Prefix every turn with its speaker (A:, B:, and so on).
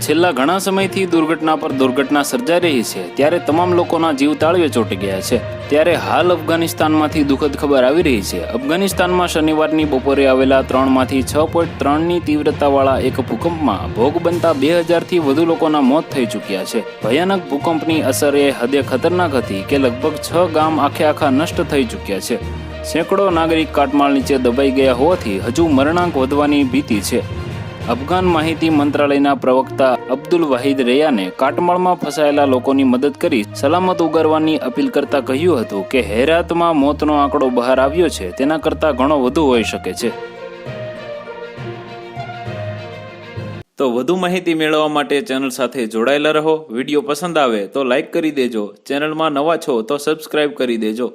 A: છેલ્લા ઘણા સમયથી દુર્ઘટના પર દુર્ઘટના સર્જાઈ રહી છે, ત્યારે તમામ લોકોના જીવ તાળવે ચોંટી ગયા છે. ત્યારે હાલ અફઘાનિસ્તાનમાંથી દુઃખદ ખબર આવી રહી છે. અફઘાનિસ્તાનમાં શનિવારની બપોરે આવેલા ત્રણમાંથી છ પોઈન્ટ ત્રણની તીવ્રતાવાળા એક ભૂકંપમાં ભોગ બનતા બે હજારથી વધુ લોકોના મોત થઈ ચૂક્યા છે. ભયાનક ભૂકંપની અસર એ હદે ખતરનાક હતી કે લગભગ છ ગામ આખે આખા નષ્ટ થઈ ચૂક્યા છે. સેંકડો નાગરિક કાટમાળ નીચે દબાઈ ગયા હોવાથી હજુ મરણાંક વધવાની ભીતિ છે. અફઘાન માહિતી મંત્રાલયના પ્રવક્તા અબ્દુલ વાહિદ રેયાને કાટમાળમાં ફસાયેલા લોકોની મદદ કરી સલામત ઉગારવાની અપીલ કરતા કહ્યું હતું કે હેરાતમાં મોતનો આંકડો બહાર આવ્યો છે, તેના કરતાં ઘણો વધુ હોઈ શકે છે. તો વધુ માહિતી મેળવવા માટે ચેનલ સાથે જોડાયેલા રહો. વીડિયો પસંદ આવે તો લાઈક કરી દેજો. ચેનલમાં નવા છો તો સબસ્ક્રાઇબ કરી દેજો.